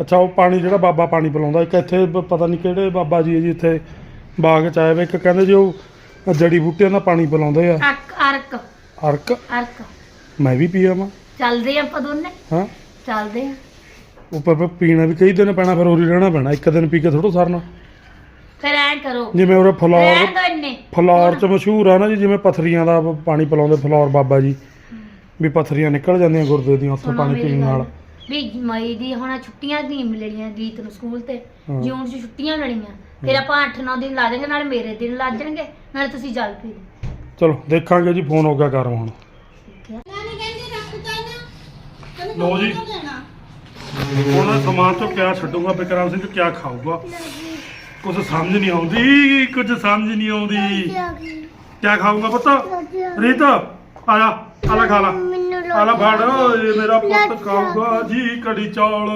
ਅੱਛਾ ਉਹ ਪਾਣੀ ਜਿਹੜਾ ਬਾਬਾ ਪਾਣੀ ਪਿਲਾਉਂਦਾ ਇੱਕ ਇੱਥੇ ਬ- ਪਤਾ ਨਹੀਂ ਕਿਹੜੇ ਬਾਬਾ ਜੀ ਹੈ ਜੀ ਇੱਥੇ ਬਾਗ ਚ ਆਏ ਵੇ ਇੱਕ ਕਹਿੰਦੇ ਜੀ ਉਹ ਜੜੀ ਬੂਟਿਆਂ ਦਾ ਪਾਣੀ ਪਿਲਾਉਂਦੇ ਆ। ਅਰਕ ਅਰਕ। ਅਰਕ? ਅਰਕ। ਮੈਂ ਵੀ ਪੀਆ ਵਾਂ ਚੱਲਦੇ ਆਪਾਂ ਦੋਨੇ? ਹਾਂ। ਚੱਲਦੇ ਆ। ਉੱਪਰ ਪਰ ਪੀਣਾ ਵੀ ਕਈ ਦਿਨ ਪੈਣਾ ਫਿਰ ਉਰੀ ਰਹਿਣਾ ਪੈਣਾ ਇੱਕ ਦਿਨ ਪੀ ਕੇ ਥੋੜੋ ਸਰਨਾ। ਫਿਰ ਐਂ ਕਰੋ। ਜਿਵੇਂ ਉਰੇ ਫਲੋਰ ਰਹਿਣ ਦੋ ਇੰਨੇ। ਫਲੋਰ ਚ ਮਸ਼ਹੂਰ ਆ ਨਾ ਜੀ ਜਿਵੇਂ ਪਥਰੀਆਂ ਦਾ ਪਾਣੀ ਪਿਲਾਉਂਦੇ ਫਲੋਰ ਬਾਬਾ ਜੀ। ਵੀ ਪਥਰੀਆਂ ਨਿਕਲ ਜਾਂਦੀਆਂ ਗੁਰਦੇ ਦੀਆਂ ਉੱਥੋਂ ਸੁਣੋ ਪਾਣੀ ਮੇਰੀ ਪੀਣ ਗੱਲ। ਨਾਲ। ਵੀ ਮਈ ਦੀ ਹੁਣ ਛੁੱਟੀਆਂ ਨਹੀਂ ਮਿਲਣੀਆਂ ਗੀਤ ਨੂੰ ਸਕੂਲ ਤੇ? ਹਾਂ। ਜੂਨ 'ਚ ਛੁੱਟੀਆਂ ਮਿਲਣੀਆਂ। ਫਿਰ ਆਪਾਂ 8-9 ਦਿਨ ਲਾ ਜਾਵਾਂਗੇ ਨਾਲ ਮੇਰੇ ਦਿਨ ਲੱਗ ਜਾਣਗੇ ਨਾਲ ਤੁਸੀਂ ਜਲ ਪੀ ਲਓ। ਚਲੋ ਦੇਖਾਂਗੇ ਜੀ ਫੋਨ ਹੋ ਗਿਆ ਕਰ ਹੁਣ। ਨਾਨੀ ਕਹਿੰਦੀ ਰੱਖ ਤਾ ਨਾ ਕਹਿੰਦੀ ਲਓ ਜੀ। ਮੰਮੀ ਨੂੰ ਦੇਣਾ। ਹੁਣ ਸਮਾਨ ਤੋਂ ਕਿਆ ਛੱਡੂਗਾ ਬਿਕਰਮ ਸਿੰਘ ਕਿਆ ਖਾਊਗਾ? ਕੁਝ ਸਮਝ ਨਹੀਂ ਆਉਂਦੀ ਕੁਝ ਸਮਝ ਨਹੀਂ ਆਉਂਦੀ। ਕਿਆ ਖਾਊਗਾ ਪੁੱਤ? ਰੀਤ ਆ ਜਾ ਆ ਲੈ ਖਾ ਲਾ। ਆ ਲੈ ਫੜ ਇਹ ਮੇਰਾ ਪੁੱਤ ਖਾਊਗਾ ਜੀ ਕੜੀ ਚੌਲ।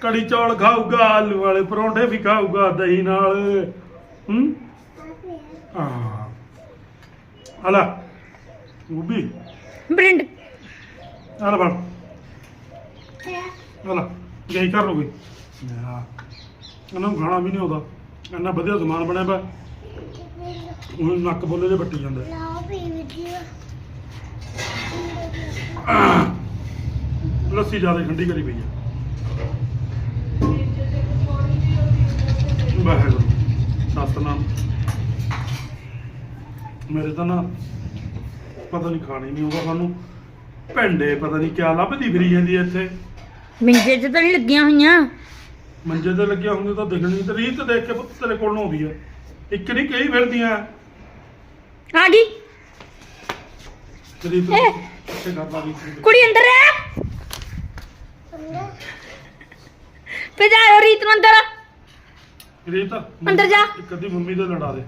ਕੜੀ ਚੌਲ ਖਾਊਗਾ ਆਲੂ ਵਾਲੇ ਪਰੌਂਠੇ ਵੀ ਖਾਊਗਾ ਦਹੀਂ ਨਾਲ। ਹੂੰ? ਆ ਆ ਲੈ ਬ੍ਰਿੰਡ। ਆ ਲੈ ਆ ਲੈ ਗਈ ਕਰ ਲੋ ਗਈ ਹਾਂ ਇਹਨਾਂ ਨੂੰ ਖਾਣਾ ਵੀ ਨਹੀਂ ਆਉਂਦਾ। ਇੰਨਾ ਵਧੀਆ ਸਮਾਨ ਬਣਿਆ ਪਿਆ। ਹੁਣ ਨੱਕ ਬੋਲੇ ਜੇ ਬੱਟੀ ਜਾਂਦੇ। ਲਾਓ ਵੀ ਵੀਡੀਓ ਲੱਸੀ ਜ਼ਿਆਦਾ ਠੰਡੀ ਕਰੀ ਪਈ ਹੈ ਵਾਹਿਗੁਰੂ ਸਤਨਾਮ। ਮੇਰੇ ਤਾਂ ਨਾ ਪਤਾ ਨਹੀਂ ਖਾਣੀ ਨਹੀਂ ਆਉਂਦਾ ਸਾਨੂੰ। ਭੈਂਡੇ ਪਤਾ ਨਹੀਂ ਕਿਆ ਲੱਭਦੀ ਫਿਰੀ ਜਾਂਦੀ ਇੱਥੇ। ਮਿੰਜੇ 'ਚ ਤਾਂ ਨਹੀਂ ਲੱਗੀਆਂ ਹੋਈਆਂ। ਮੰਜੇ ਤੇ ਲੱਗਿਆ ਹੁੰਦੇ ਤਾਂ ਦਿਖਣੀ ਤੇ ਰੀਤ ਦੇਖ ਕੇ ਪੁੱਤ ਤੇਰੇ ਕੋਲ ਨੂੰ ਆਉਂਦੀ ਹੈ ਇੱਕ ਨਹੀਂ ਕਈ ਫਿਰਦੀਆਂ। ਆ ਗਈ। ਰੀਤ ਇਹ। ਕਿੱਥੇ ਕਰਦਾ ਰੀਤ ਨੂੰ? ਕੁੜੀ ਅੰਦਰ ਹੈ ਭਜਾਓ ਰੀਤ ਨੂੰ ਅੰਦਰ। ਰੀਤ ਅੰਦਰ ਜਾ। ਇੱਕ ਅੱਧੀ ਮੰਮੀ ਦੇ ਲੜਾ ਦੇ।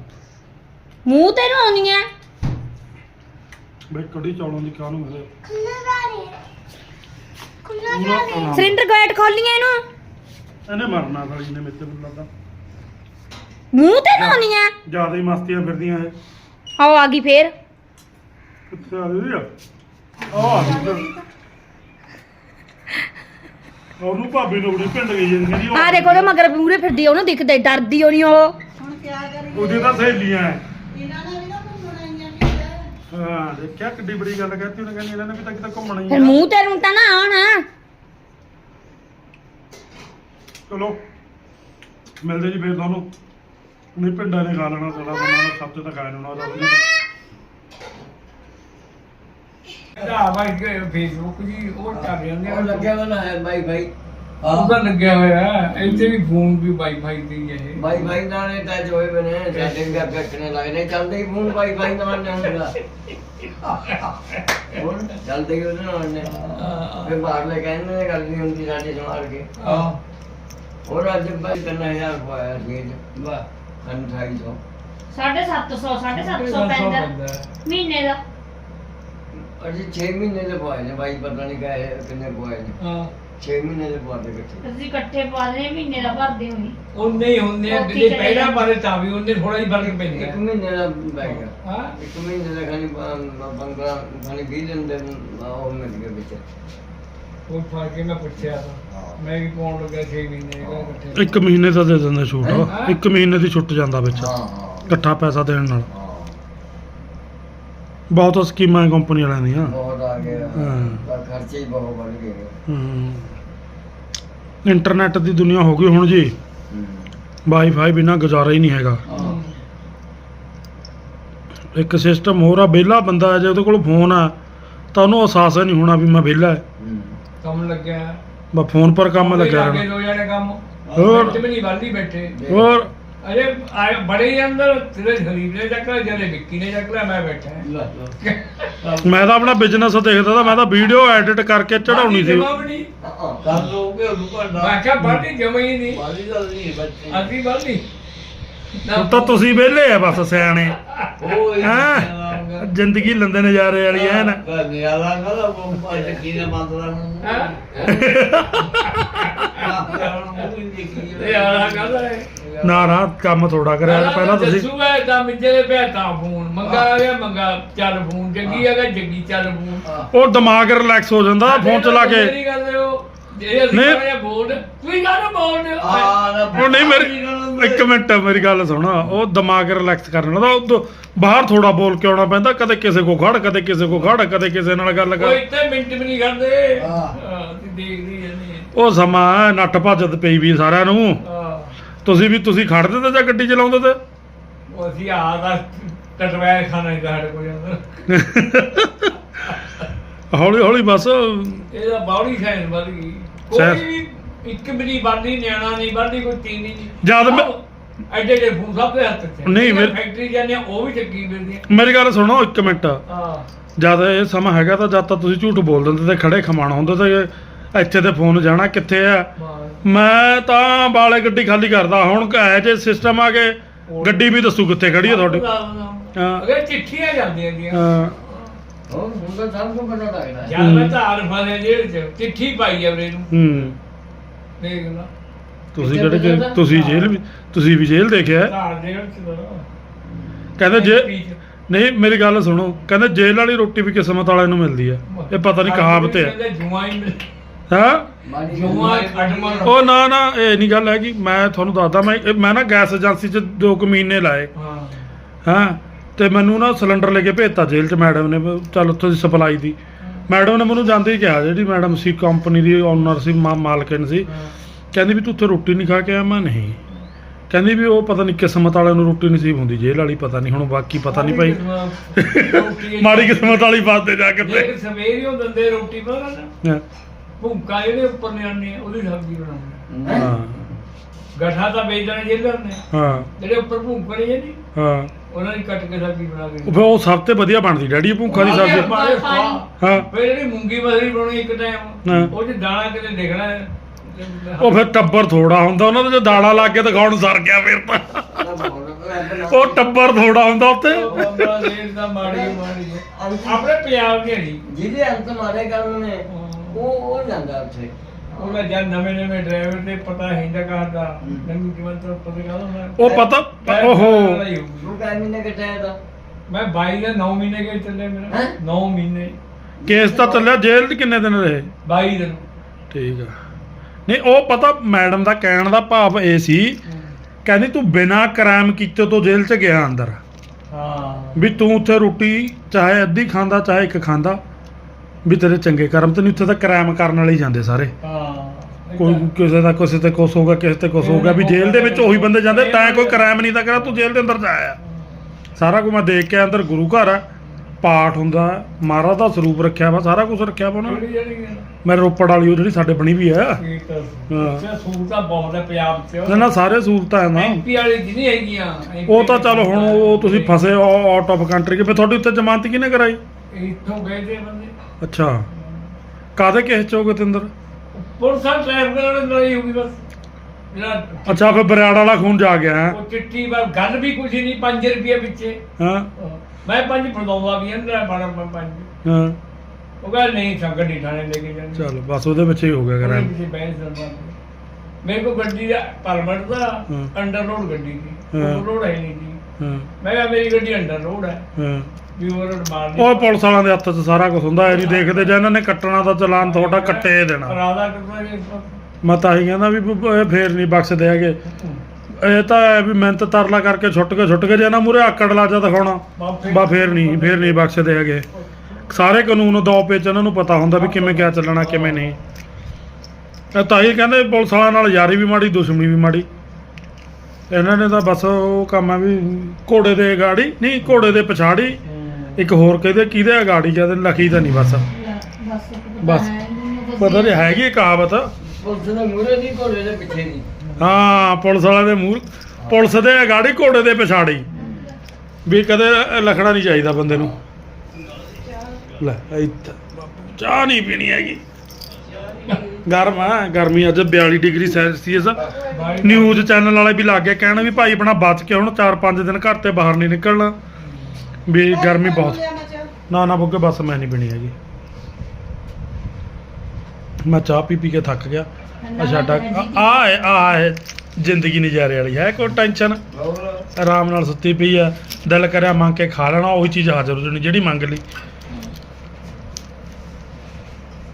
ਮੂੰਹ ਤੇ ਨੂੰ ਆਉਂਦੀਆਂ ਬਈ ਕੜੀ ਚੌਲਾਂ ਦੀ ਕਾਹਨੂੰ ਮੇਰੇ? ਖੁੱਲਾ ਗਾੜੀ ਖੁੱਲਾ ਪੂਰਾ ਆਉਣਾ। ਸਿਲੰਡਰ ਗੇਟ ਖੋਲੀਆਂ ਇਹਨੂੰ। ਇਹਨੇ ਮਰਨਾ ਸਾਲੀ ਨੇ ਮੇਰੇ ਤੇ ਮੈਨੂੰ ਲੱਗਦਾ। ਮੂੰਹ ਤੇ ਨੂੰ ਆਉਂਦੀਆਂ ਜ਼ਿਆਦਾ ਹੀ ਮਸਤੀਆਂ ਫਿਰਦੀਆਂ ਇਹ। ਆਓ ਆ ਗਈ ਫੇਰ। ਕਿੱਥੇ ਆ ਗਈ ਆ ਆਹ ਆ ਗਈ ਫਿਰ। ਉਹਨੂੰ ਭਾਬੀ ਨੂੰ ਬੜੀ ਪਿੰਡ ਗਈ ਜਾਂਦੀ ਕਹਿੰਦੀ ਆ ਦੇਖੋ ਉਹਦੇ ਮਗਰ ਮੂਰੇ ਫਿਰਦੀ ਆ, ਉਹਨੂੰ ਦਿਖਦੇ ਡਰਦੀ ਹੋਣੀ ਉਹ। ਹੁਣ ਕਿਆ ਕਰੀਏ? ਉਹਦੀ ਤਾਂ ਸਹੇਲੀਆਂ ਐ। ਇਹਨਾਂ ਨੇ ਵੀ ਨਾ ਘੁੰਮਣਾ ਆਈਆਂ ਵੀ ਹਾਂ ਦੇਖਿਆ ਕਿੱਡੀ ਬੜੀ ਗੱਲ ਕਹਤੀ ਉਹਨੇ ਕਹਿੰਦੀ ਇਹਨਾਂ ਨੇ ਵੀ ਤਾਂ ਕਿਤੇ ਘੁੰਮਣਾ ਹੀ ਆ। ਮੂੰਹ ਤੇ ਨੂੰ ਤਾਂ ਨਾ ਆਉਣ। ਚਲੋ ਮਿਲਦੇ ਜੀ ਫੇਰ ਤੁਹਾਨੂੰ। ਨਹੀਂ ਪਿੰਡਾਂ ਨੇ ਖਾ ਲੈਣਾ ਸਾਡਾ ਬੰਦਾ ਨੇ ਸਭ ਤੋਂ ਤਾਂ ਖਾਇਆ ਨਾ ਉਹਦਾ ਆ ਭਾਈ ਫੇਸਬੁੱਕ ਜੀ ਉਹ ਚੱਲ ਜਾਂਦੇ ਉਹ ਲੱਗਿਆ ਨਾ ਹੈ ਬਾਈ ਬਾਈ। ਉਹ ਤਾਂ ਲੱਗਿਆ ਹੋਇਆ ਹੈ। ਇੱਥੇ ਵੀ ਫੋਨ ਵੀ ਵਾਈਫਾਈ ਤੇ ਹੀ ਹੈ ਇਹ। ਬਾਈ ਬਾਈ ਨਾਲ ਇਹ ਟੱਚ ਹੋਏ ਬਨੇ ਸਾਡੇ ਵੀ ਅੱਗੇ ਕੱਟਣੇ ਲੱਗਨੇ ਚੱਲਦੇ ਹੀ ਫੋਨ ਬਾਈ ਬਾਈ ਨਾਲ ਨੇ ਹੁੰਦਾ ਹੁਣ ਚੱਲਦੇ ਹੀ ਉਹਦੇ ਨਾਲ ਨੇ। ਫਿਰ ਬਾਹਰ ਲੈ ਕਹਿੰਦੇ ਨੇ ਗੱਲ ਨਹੀਂ ਹੁੰਦੀ ਸਾਡੇ ਸਮਾਰ ਕੇ। ਆਹ ਹੋਰ ਅੱਜ ਬਾਈ ਕਰਨਾ ਹਜ਼ਾਰ ਪਾਇਆ ਸੀ ਵਾਹ ਅਨਥਾਈ ਤੋਂ 750 750 ਪੈਂਦਾ। ਮਹੀਨੇ ਦਾ। ਅਜੇ 6 ਮਹੀਨੇ ਦੇ ਪਵਾਏ ਨੇ ਬਾਈ ਪਤਾ ਨਹੀਂ ਕਾਹੇ ਕਿੰਨੇ ਪਵਾਏ ਨੇ। ਹਾਂ। 6 ਮਹੀਨੇ ਦੇ ਪਵਾ ਦੇ ਇਕੱਠੇ। ਅਸੀਂ ਇਕੱਠੇ ਪਾ ਦੇ ਮਹੀਨੇ ਦਾ ਭਰਦੇ ਹੋਈ ਉਹਨੇ ਹੀ ਹੁੰਦੇ ਆ ਜਿਹੜੇ? ਪਹਿਲਾਂ ਬਾਰੇ ਤਾਂ ਵੀ ਉਹਨੇ ਥੋੜਾ ਹੀ ਫ਼ਰਕ ਪੈਂਦਾ। ਇੱਕ ਮਹੀਨੇ ਦਾ ਬੈਗ ਹਾਂ। ਇੱਕ ਮਹੀਨੇ ਦਾ ਖਾਲੀ 15 ਖਾਲੀ 20 ਦਿਨ ਦੇ ਉਹ ਮਿਲ ਗਏ ਵਿੱਚ। ਉਹ ਫ਼ਰਕ ਕੇ ਮੈਂ ਪੁੱਛਿਆ ਤਾਂ। ਮੈਂ ਵੀ ਪਾਉਣ ਲੱਗਾ 6 ਮਹੀਨੇ ਦਾ ਇਕੱਠੇ। ਇੱਕ ਮਹੀਨੇ ਦਾ ਦੇ ਦਿੰਦੇ ਛੂਟ? ਇੱਕ ਮਹੀਨੇ ਦੀ ਛੁੱਟ ਜਾਂਦਾ ਵਿੱਚ। ਹਾਂ ਹਾਂ। ਇਕੱਠਾ ਪੈਸਾ ਦੇਣ ਨਾਲ। ਹਾਂ। ਬਹੁਤ ਸਕੀਮਾਂ ਹੈ ਕੰਪਨੀ ਵਾਲਿਆਂ ਦੀਆਂ। ਬਹੁਤ ਆ ਗਿਆ ਹਾਂ। ਤਾਂ ਖਰਚੇ ਹੀ ਬਹੁਤ ਵੱਧ ਗਏ ਹਮ। ਇੰਟਰਨੈਟ ਦੀ ਦੁਨੀਆ ਹੋ ਗਈ ਹੁਣ ਜੀ। ਵਾਈਫਾਈ ਬਿਨਾ ਗੁਜ਼ਾਰਾ ਹੀ ਨਹੀਂ ਹੈਗਾ। ਹਾਂ। ਇੱਕ ਸਿਸਟਮ ਹੋਰ ਆ ਵਿਹਲਾ ਬੰਦਾ ਹੈ ਜੇ ਉਹਦੇ ਕੋਲ ਫੋਨ ਆ ਤਾਂ ਉਹਨੂੰ ਅਹਿਸਾਸ ਹੀ ਨਹੀਂ ਹੋਣਾ ਵੀ ਮੈਂ ਵਿਹਲਾ ਹੈ। ਕੰਮ ਲੱਗਿਆ। ਬਸ ਫੋਨ ਪਰ ਕੰਮ ਲੱਗਿਆ ਲੱਗੇ ਰਹਿਣਾ। ਦੋ ਜਣੇ ਕੰਮ। ਹੋਰ। ਹੋਰ ਵੀ ਨਹੀਂ ਵਾਲੀ ਬੈਠੇ। ਹੋਰ? ਅਰੇ ਆਏ ਬੜੇ ਹੀ ਅੰਦਰ ਤੇਰੇ ਗਰੀਬ ਨੇ ਚੱਕ ਲਿਆ ਜਦੇ ਵਿੱਕੀ ਨੇ ਚੱਕ ਲਿਆ ਮੈਂ ਬੈਠਾ। ਹਾਂ। ਮੈਂ ਤਾਂ ਆਪਣਾ ਬਿਜ਼ਨਸ ਦੇਖਦਾ ਤਾਂ ਮੈਂ ਤਾਂ ਵੀਡੀਓ ਐਡਿਟ ਕਰਕੇ ਚੜਾਉਣੀ ਸੀ। ਕਰ ਲੋਗੇ ਉਹਨੂੰ ਭਾਂਡਾ। ਮੈਂ ਕਿਹਾ ਬਾਡੀ ਜਮਾ ਹੀ ਨਹੀਂ। ਵਾਲੀ ਗੱਲ ਨਹੀਂ ਬੱਚੇ ਅਸੀਂ ਬਾਲੀ ਹੁਣ ਤਾਂ ਤੁਸੀਂ ਵਿਹਲੇ ਆ ਬਸ ਸਿਆਣੇ। ਉਹ ਹੀ? ਹਾਂ ਜ਼ਿੰਦਗੀ ਲੰਦੇ ਨਜ਼ਾਰੇ ਵਾਲੀ ਐ ਨਾ। ਕਰਨੇ ਵਾਲਾ ਨਾ ਉਹ ਅੱਜ ਕੀ ਨੇ ਮੰਨਦਾ ਨੂੰ ਹਾਂ। ਇਹ ਇਹ ਆਲਾ ਗੱਲ ਹੈ ਨਾ ਨਾ ਕੰਮ ਥੋੜਾ ਕਰਿਆ ਪਹਿਲਾਂ ਤੁਸੀਂ। ਦੱਸੂਗਾ ਤਾਂ ਮਿੱਜੇ ਦੇ ਪਿਆ ਤਾਂ ਫੋਨ ਮੰਗਾ ਆ ਗਿਆ ਮੰਗਾ ਚੱਲ ਫੋਨ ਜੱਗੀ ਆ ਗਿਆ ਜੱਗੀ ਚੱਲ ਫੋਨ। ਉਹ ਦਿਮਾਗ ਰਿਲੈਕਸ ਹੋ ਜਾਂਦਾ ਫੋਨ ਚਲਾ ਕੇ। ਮੇਰੀ ਗੱਲ ਹੈ ਉਹ ਜੇ ਅਸੀਂ ਨਹੀਂ। ਕਹਿੰਦੇ ਬੋਲ ਤੁਸੀਂ ਕਾਹਨੂੰ ਬੋਲਦੇ ਹੋ ਉਹ ਨਹੀਂ ਮੇਰੀ ਇੱਕ ਮਿੰਟ ਮੇਰੀ ਗੱਲ ਸੁਣ। ਉਹ ਦਿਮਾਗ ਰਿਲੈਕਸ ਕਰਨ ਦਾ। ਉਹ ਤੋਂ ਬਾਹਰ ਥੋੜਾ ਬੋਲ ਕੇ ਆਉਣਾ ਪੈਂਦਾ। ਕਦੇ ਕਿਸੇ ਕੋ ਖੜ ਕਦੇ ਕਿਸੇ ਕੋ ਖੜ ਕਦੇ ਕਿਸੇ ਨਾਲ ਗੱਲ ਕੋਈ ਕਰ ਇੱਥੇ ਮਿੰਟ ਵੀ ਨਹੀਂ ਕਰਦੇ ਹਾਂ। ਹਾਂ ਤੁਸੀਂ ਦੇਖਦੀ ਜਾਂਦੇ ਉਹ ਸਮਾਂ ਨੱਟ ਭੱਜਤ ਪਈ ਵੀ ਸਾਰਿਆਂ ਨੂੰ। ਹਾਂ। ਤੁਸੀਂ ਵੀ ਤੁਸੀਂ ਖੜਦੇ ਤੇ ਜਾਂ ਗੱਡੀ ਚਲਾਉਂਦੇ ਤੇ? ਉਹ ਅਸੀਂ ਆ ਦਾ ਟਟਵੈਰ ਖਾਣਾ ਹੀ ਸਾਡੇ ਕੋਲ ਜਾਂਦਾ। ਹੌਲੀ ਹੌਲੀ ਬਸ। ਇਹਦਾ ਬਾਡੀ ਸਾਈਨ ਵੱਧ ਗਈ। ਸੈਨ- ਕੋਈ ਵੀ ਇੱਕ ਵੀ ਨਹੀਂ ਬਣਦੀ ਨਿਆਣਾ ਨਹੀਂ ਬਣਦੀ ਕੋਈ ਚੀਜ਼ ਨਹੀਂ ਜਦ ਮੈਂ- ਸਭ ਐਡੇ ਐਡੇ ਫੋਨ ਸਭ ਦੇ ਹੱਥ 'ਚ ਨਹੀਂ, ਮੇਰੇ- ਫੈਕਟਰੀ ਜਾਂਦੇ ਆ, ਉਹ ਵੀ ਚੱਕੀ ਫਿਰਦੀਆਂ ਮੇਰੀ ਗੱਲ ਸੁਣੋ ਇੱਕ ਮਿੰਟ। ਹਾਂ। ਜਦ ਇਹ ਸਮਾਂ ਹੈਗਾ ਤਾਂ ਜਦ ਤਾਂ ਤੁਸੀਂ ਝੂਠ ਬੋਲ ਦਿੰਦੇ ਤੇ ਖੜੇ ਖਮਾਣਾ ਹੁੰਦੇ ਤੇ ਇੱਥੇ ਤੇ ਫੋਨ ਜਾਣਾ ਕਿੱਥੇ ਆ। ਮੈਂ ਤਾਂ ਬਾਲੇ ਗੱਡੀ ਖਾਲੀ ਕਰਦਾ। ਹੁਣ ਜੇ ਸਿਸਟਮ ਆ ਕੇ ਗੱਡੀ ਵੀ ਦੱਸੂ ਕਿੱਥੇ ਖੜੀ ਆ ਤੁਹਾਡੀ। ਹਾਂ। ਅਗਰ ਚਿੱਠੀਆਂ ਜਾਂਦੀਆਂ ਹਾਂ। ਉਹ ਹੁਣ ਤਾਂ ਸਭ ਨੂੰ ਪਤਾ ਲੱਗਦਾ ਜਦ ਮੈਂ ਧਾਰ ਫਸਿਆ ਜੇਲ੍ਹ 'ਚ ਚਿੱਠੀ ਪਾਈ ਆ ਵੀਰੇ ਨੂੰ। ਹੂੰ। ਦੇਖ ਲਾ। ਤੁਸੀਂ ਕਿਹੜੇ ਕਿ ਤੁਸੀਂ ਜੇਲ੍ਹ ਵੀ ਤੁਸੀਂ ਵੀ ਜੇਲ੍ਹ ਦੇਖਿਆ? ਹੈ? ਧਾਰ ਜੇਲ੍ਹ 'ਚ ਤਾਂ। ਕਹਿੰਦੇ ਜੇ। ਨਹੀਂ ਮੇਰੀ ਗੱਲ ਸੁਣੋ। ਕਹਿੰਦੇ ਜੇਲ੍ਹ ਵਾਲੀ ਰੋਟੀ ਵੀ ਕਿਸਮਤ ਵਾਲਿਆਂ ਨੂੰ ਮਿਲਦੀ ਆ। ਇਹ ਪਤਾ ਨਹੀਂ ਕਹਾਵਤ ਹੈ ਜੁਆਂ ਹੀ ਮਿਲ ਹਾਂ? ਜੁਆਂ ਖਟਮਾ ਉਹ ਨਾ ਨਾ ਇਹ ਨਹੀਂ ਗੱਲ ਹੈਗੀ। ਮੈਂ ਤੁਹਾਨੂੰ ਦੱਸਦਾ ਮੈਂ ਇਹ- ਮੈਂ ਨਾ ਗੈਸ ਏਜੰਸੀ 'ਚ 2 ਕੁ ਮਹੀਨੇ ਲਾਏ। ਹਾਂ। ਹਾਂ? ਤੇ ਮੈਨੂੰ ਨਾ ਸਿਲੰਡਰ ਲੈ ਕੇ ਭੇਜਤਾ ਜੇਲ੍ਹ 'ਚ ਮੈਡਮ ਨੇ ਵੀ ਚੱਲ ਉੱਥੋਂ ਦੀ ਸਪਲਾਈ ਦੀ। ਮੈਡਮ ਨੇ ਮੈਨੂੰ ਜਾਂਦੇ ਹੀ ਕਿਹਾ ਜਿਹੜੀ ਮੈਡਮ ਸੀ ਕੰਪਨੀ ਦੀ ਓਨਰ ਸੀ ਮਾ- ਮਾਲਕਣ ਸੀ ਕਹਿੰਦੀ ਵੀ ਤੂੰ ਉੱਥੇ ਰੋਟੀ ਨਹੀਂ ਖਾ ਕੇ ਆਇਆ? ਮੈਂ ਨਹੀਂ। ਕਹਿੰਦੀ ਵੀ ਉਹ ਪਤਾ ਨਹੀਂ ਕਿਸਮਤ ਵਾਲਿਆਂ ਨੂੰ ਰੋਟੀ ਨਸੀਬ ਹੁੰਦੀ ਜੇਲ੍ਹ ਵਾਲੀ ਪਤਾ ਨਹੀਂ ਹੁਣ ਬਾਕੀ ਪਤਾ ਨਹੀਂ ਭਾਈ ਮਾੜੀ ਕਿਸਮਤ ਵਾਲੀ ਬਾਤੇ ਜਾ ਕੇ ਤੇ ਜੇ ਸਵੇਰੇ ਉਹ ਦੰਦੇ ਰੋਟੀ ਬਣਾ ਨਾ ਹਾਂ, ਭੁੱਕਾ ਜਿਹੜੇ ਉੱਪਰ ਨੇ ਆਣੇ ਉਹਦੀ ਸਬਜ਼ੀ ਬਣਾਉਣੀ ਹਾਂ। ਗੱਠਾ ਤਾਂ ਵੇਚ ਦੇਣਾ ਜੇਲਰ ਨੇ। ਹਾਂ। ਜਿਹੜੇ ਉੱਪਰ ਭੁੱਕਣੇ ਜੇ ਨਹੀਂ ਹਾਂ। ਉਹਨਾਂ ਦੀ ਕੱਟ ਕੇ ਸਬਜ਼ੀ ਬਣਾ ਕੇ ਉਹ ਉਹ ਸਭ ਤੋਂ ਵਧੀਆ ਬਣਦੀ ਡੈਡੀ ਭੁੱਖਾ ਦੀ ਸਬਜ਼ੀ। ਹਾਂ ਫਿਰ ਜਿਹੜੀ ਮੂੰਗੀ ਮਸਰੀ ਬਣਾਉਣੀ ਇੱਕ ਹਾਂ। ਟਾਈਮ ਉਹ ਚ ਦਾਣਾ ਕਿਤੇ ਦੇਖਣਾ ਹੈ। ਉਹ ਫਿਰ ਟੱਬਰ ਥੋੜਾ ਹੁੰਦਾ ਉਹਨਾਂ ਦਾ ਜੇ ਦਾਣਾ ਲਾ ਕੇ ਦਿਖਾਉਣ ਸਰ ਗਿਆ ਫਿਰ ਤਾਂ ਉਹ ਟੱਬਰ ਥੋੜਾ ਹੁੰਦਾ ਉੱਥੇ ਉਹ ਬੰਦਾ ਦੇਸ਼ ਦਾ ਮਾੜੀ ਓ ਮਾੜੀ ਹੈ। ਆਪਣੇ ਪੰਜਾਬ ਦੀ ਨਹੀਂ ਜਿਹਦੇ ਅੰਤ ਮਾਰੇ ਕਰਨ ਨੇ ਉਹ ਉਹ ਜਾਂਦਾ ਉੱਥੇ ਉਹਨਾਂ ਜਦ ਨਵੇਂ ਨਵੇਂ ਡਰਾਈਵਰ ਦੇ ਪਤਾ ਹਿੰਦਾ ਕਹਦਾ ਨੰਗੀ ਜੀਵਨ ਤੋਂ ਪਤਾ ਕਹਦਾ ਉਹ ਪਤਾ ਓਹੋ ਤੂੰ ਕਾਹ ਮਹੀਨੇ ਕਟਾਇਆ ਦਾ? ਮੈਂ 22 ਦਾ 9 ਮਹੀਨੇ ਗਏ ਚੱਲੇ ਮੇਰਾ। ਹੈਂ? 9 ਮਹੀਨੇ। ਕੇਸ ਤਾਂ ਚੱਲਿਆ ਜੇਲ੍ਹ 'ਚ ਕਿੰਨੇ ਦਿਨ ਰਹੇ? 22 ਦਿਨ ਠੀਕ ਆ। ਨਹੀਂ ਉਹ ਪਤਾ ਮੈਡਮ ਦਾ ਕਹਿਣ ਦਾ ਭਾਵ ਇਹ ਸੀ ਕਹਿੰਦੀ ਤੂੰ ਬਿਨਾਂ ਕ੍ਰਾਈਮ ਕੀਤੇ ਤੋਂ ਜੇਲ੍ਹ 'ਚ ਗਿਆ ਅੰਦਰ। ਹਾਂ। ਵੀ ਤੂੰ ਉੱਥੇ ਰੋਟੀ ਚਾਹੇ ਅੱਧੀ ਖਾਂਦਾ ਚਾਹੇ ਇੱਕ ਖਾਂਦਾ ਵੀ ਤੇਰੇ ਚੰਗੇ ਕਰਮ ਤੇ ਨਹੀਂ ਉੱਥੇ ਤਾਂ ਕ੍ਰਾਈਮ ਕਰਨ ਵਾਲੇ ਹੀ ਜਾਂਦੇ ਸਾਰੇ। ਹਾਂ। ਕੋਈ ਕਿਸੇ ਦਾ ਕਿਸੇ ਤੇ ਕੁਛ ਹੋਗਾ ਕਿਸੇ ਤੇ ਕੁਛ ਹੋਗਾ ਵੀ ਜੇਲ੍ਹ ਦੇ ਵਿੱਚ ਉਹੀ ਬੰਦੇ ਜਾਂਦੇ ਤਾਂ ਕੋਈ ਕ੍ਰਾਈਮ ਨਹੀਂ ਤਾਂ ਕਰਾ ਤੂੰ ਜੇਲ੍ਹ ਦੇ ਅੰਦਰ ਜਾਇਆ ਸਾਰਾ ਕੁਝ ਮੈਂ ਦੇਖ ਕੇ ਅੰਦਰ ਗੁਰੂ ਘਰ ਆ। ਪਾਠ ਹੁੰਦਾ ਮਹਾਰਾਜ ਦਾ ਸਰੂਪ ਰੱਖਿਆ ਵਾ ਸਾਰਾ ਕੁਝ ਰੱਖਿਆ ਵਾ ਉਹਨਾਂ ਨੇ। ਮੈਂ ਰੋਪੜ ਵਾਲੀ ਉਹ ਜਿਹੜੀ ਸਾਡੇ ਬਣੀ ਵੀ ਆ। ਇਹ ਤਾਂ ਇਹ ਸਹੂਲਤਾਂ ਬਹੁਤ ਹੈ ਪੰਜਾਬ 'ਚ। ਨਾ ਨਾ ਸਾਰੇ ਸਹੂਲਤਾਂ ਹੈ ਨਾ। ਐਮਪੀ ਵਾਲੀ ਦੀ ਨਹੀਂ ਹੈਗੀਆਂ MP ਉਹ ਤਾਂ ਚਲੋ ਹੁਣ ਉਹ ਤੁਸੀਂ ਫਸੇ ਆਊਟ ਆਫ ਕੰਟਰੀ ਕਿ। ਫਿਰ ਤੁਹਾਡੀ ਉੱਤੇ ਜ਼ਮਾਨਤ ਕਿਹਨੇ ਕਰਾਈ? ਇੱਥੋਂ ਗਏ ਤੇ ਬੰਦੇ। ਅੱਛਾ। ਕਾਦੇ ਕੇਸ ਚ ਹੋਗੇ ਤੇ ਅੰਦਰ? ਪੁਲਿਸ ਆ ਟ੍ਰੈਫਿਕ ਵਾਲੇ ਲੜਾਈ ਹੋ ਗਈ ਬਸ। ਜਿਹੜਾ ਅੱਛਾ ਫਿਰ ਬਰਿਆੜ ਵਾਲਾ ਖੂਨ ਜਾ ਗਿਆ ਹੈ? ਉਹ ਚਿੱਟੀ ਵਾ ਗੱਲ ਵੀ ਕੁਝ ਨਹੀਂ 5 ਰੁਪਏ ਵਿੱਚੇ ਹਾਂ? ਮੈਂ ਪੰਜ ਫੜਾਉਂਦਾ ਵੀ ਅੰਦਰ ਬਾਰਾਂ ਮੈਂ ਪੰਜ। ਹਾਂ? ਉਹ ਕਹਿੰਦਾ ਨਹੀਂ ਨਹੀਂ ਥਾਣੇ ਲੈ ਕੇ ਜਾਂਦੇ ਚਲ ਬਸ ਉਹਦੇ ਵਿੱਚ ਹੀ ਹੋ ਗਿਆ ਕਰਾਂ ਕਿਸੇ ਦਾ ਮੇਰੇ ਕੋਲ ਗੱਡੀ ਦਾ ਪਰਮਿਟ ਦਾ ਹੂੰ। ਅੰਡਰ ਰੋਡ ਗੱਡੀ ਸੀ। ਹਾਂ। ਰੋਡ ਹੈ ਨਹੀਂ ਹਾਂ। ਮੈਂ ਕਿਹਾ ਮੇਰੀ ਗੱਡੀ ਅੰਡਰ ਰੋਡ ਹੈ। ਹਾਂ। ਵੀ ਉਹ ਰੋਡ ਮਾਰ ਉਹ ਪੁਲਿਸ ਵਾਲਿਆਂ ਦੇ ਹੱਥ 'ਚ ਸਾਰਾ ਕੁਝ ਹੁੰਦਾ ਇਹ ਨਹੀਂ ਦੇਖਦੇ ਜੇ ਇਹਨਾਂ ਨੇ ਕੱਟਣਾ ਤਾਂ ਚਲਾਨ ਤੁਹਾਡਾ ਕੱਟੇ ਦੇਣਾ। ਰਾਦਾ ਜੀ ਮੈਂ ਤਾਂ ਹੀ ਕਹਿੰਦਾ ਵੀ ਬ- ਇਹ ਫੇਰ ਨਹੀਂ ਬਖਸ਼ਦੇ ਹੈਗੇ ਇਹ ਤਾਂ ਹੈ ਵੀ ਮਿਹਨਤ ਤਰਲਾ ਕਰਕੇ ਛੁੱਟ ਕੇ ਛੁੱਟ ਕੇ ਜੇ ਇਹਨਾਂ ਮੂਰੇ ਆਕੜ ਲਾ ਜਾ ਦਿਖਾਉਣਾ। ਬਾ ਫੇਰ ਨਹੀਂ ਫੇਰ ਨਹੀਂ ਬਖਸ਼ਦੇ ਹੈਗੇ ਸਾਰੇ ਕਾਨੂੰਨ ਦੋ ਪੇਚ ਇਹਨਾਂ ਨੂੰ ਪਤਾ ਹੁੰਦਾ ਵੀ ਕਿਵੇਂ ਕਿਆ ਚੱਲਣਾ ਕਿਵੇਂ ਨਹੀਂ। ਇਹ ਤਾਂ ਹੀ ਕਹਿੰਦੇ ਪੁਲਿਸ ਵਾਲਿਆਂ ਨਾਲ ਯਾਰੀ ਵੀ ਮਾੜੀ ਦੁਸ਼ਮਣੀ ਵੀ ਮਾੜੀ। ਇਹਨਾਂ ਨੇ ਤਾਂ ਬਸ ਉਹ ਕੰਮ ਹੈ ਵੀ ਘੋੜੇ ਦੇ ਗਾੜੀ ਨਹੀਂ ਘੋੜੇ ਦੇ ਪਛਾੜੀ। ਇੱਕ ਹੋਰ ਕਹਿੰਦੇ ਕਿਹਦੇ ਗਾੜੀ? ਜਦ ਲਖੀ ਤਾਂ ਨਹੀਂ ਬਸ। ਬਸ ਪਤਾ ਨਹੀਂ ਹੈਗੀ ਇਹ ਕਹਾਵਤ ਪੁਲਿਸ ਦੇ ਮੂਹਰੇ ਦੀ ਘੋੜੇ ਦੇ ਪਿੱਛੇ ਦੀ ਹਾਂ ਪੁਲਿਸ ਵਾਲਿਆਂ ਦੇ ਮੂੰਹ ਪੁਲਿਸ ਦੇ ਗਾੜੀ ਘੋੜੇ ਦੇ ਪਛਾੜੀ। ਵੀ ਕਦੇ ਲਖਣਾ ਨਹੀਂ ਚਾਹੀਦਾ ਬੰਦੇ ਨੂੰ। ਲੈ ਇੱਥੇ। ਚਾਹ ਨਹੀਂ ਪੀਣੀ ਹੈਗੀ। ਗਰਮ ਆ ਗਰਮੀ ਅੱਜ 42 ਡਿਗਰੀ ਸੈਲਸੀਅਸ। ਨਿਊਜ਼ ਚੈਨਲ ਵਾਲੇ ਵੀ ਲੱਗ ਗਏ ਕਹਿਣ ਵੀ ਭਾਈ ਆਪਣਾ ਬਚ ਕੇ ਹੁਣ 4-5 ਦਿਨ ਘਰ ਤੇ ਬਾਹਰ ਨਹੀਂ ਨਿਕਲਣਾ। ਵੀ ਗਰਮੀ ਬਹੁਤ। ਨਾ ਨਾ ਬੁੱਗੇ ਬਸ ਮੈਂ ਨਹੀਂ ਪੀਣੀ ਹੈਗੀ। ਮੈਂ ਚਾਹ ਪੀ ਪੀ ਕੇ ਥੱਕ ਗਿਆ। ਆ ਸਾਡਾ ਆ ਹੈ ਆ ਹੈ ਜ਼ਿੰਦਗੀ ਨਜ਼ਾਰੇ ਵਾਲੀ ਹੈ ਕੋਈ ਟੈਨਸ਼ਨ? ਆਰਾਮ ਨਾਲ ਸੁੱਤੀ ਪਈ ਆ ਦਿਲ ਕਰਿਆ ਮੰਗ ਕੇ ਖਾ ਲੈਣਾ ਉਹੀ ਚੀਜ਼ ਹਾਜ਼ਰ ਹੋ ਜਾਣੀ ਜਿਹੜੀ ਮੰਗ ਲਈ।